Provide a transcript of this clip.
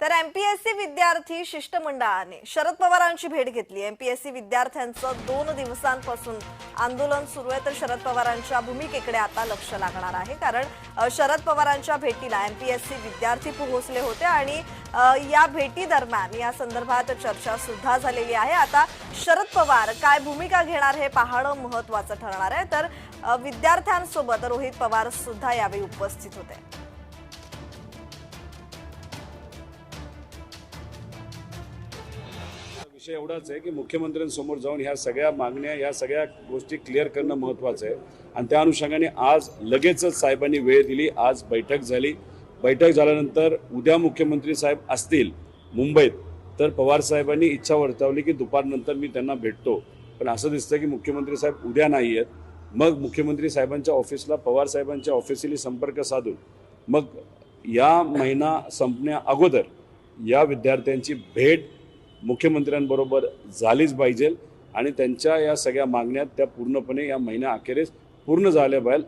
तर एमपीएससी विद्यार्थी शिष्टमंडळाने शरद पवारांची भेट घेतली. एमपीएससी विद्यार्थ्यांचं दोन दिवसांपासून आंदोलन सुरू आहे. तर शरद पवारांच्या भूमिकेकडे आता लक्ष लागणार आहे. कारण शरद पवारांच्या भेटीला एमपीएससी विद्यार्थी पोहोचले होते आणि या भेटी दरम्यान या संदर्भात चर्चा सुद्धा झालेली आहे. आता शरद पवार काय भूमिका घेणार हे पाहणं महत्वाचं ठरणार आहे. तर विद्यार्थ्यांसोबत रोहित पवार सुद्धा यावेळी उपस्थित होते. विषय एवढाच आहे की मुख्यमंत्र्यांसमोर जाऊन ह्या सगळ्या मागण्या ह्या सगळ्या गोष्टी क्लिअर करणं महत्त्वाचं आहे. आणि त्या अनुषंगाने आज लगेचच साहेबांनी वेळ दिली आज बैठक झाली. बैठक झाल्यानंतर उद्या मुख्यमंत्री साहेब असतील मुंबईत तर पवार साहेबांनी इच्छा वर्तवली की दुपारनंतर मी त्यांना भेटतो. पण असं दिसतं की मुख्यमंत्री साहेब उद्या नाही आहेत. मग मुख्यमंत्री साहेबांच्या ऑफिसला पवार साहेबांच्या ऑफिसली संपर्क साधून मग या महिना संपण्या अगोदर या विद्यार्थ्यांची भेट मुख्यमंत्र्यांबरोबर झालीच पाहिजे आणि त्यांच्या या सगळ्या मागण्या त्या पूर्णपणे या महिन्या अखेरीस पूर्ण झाल्या पाहिजे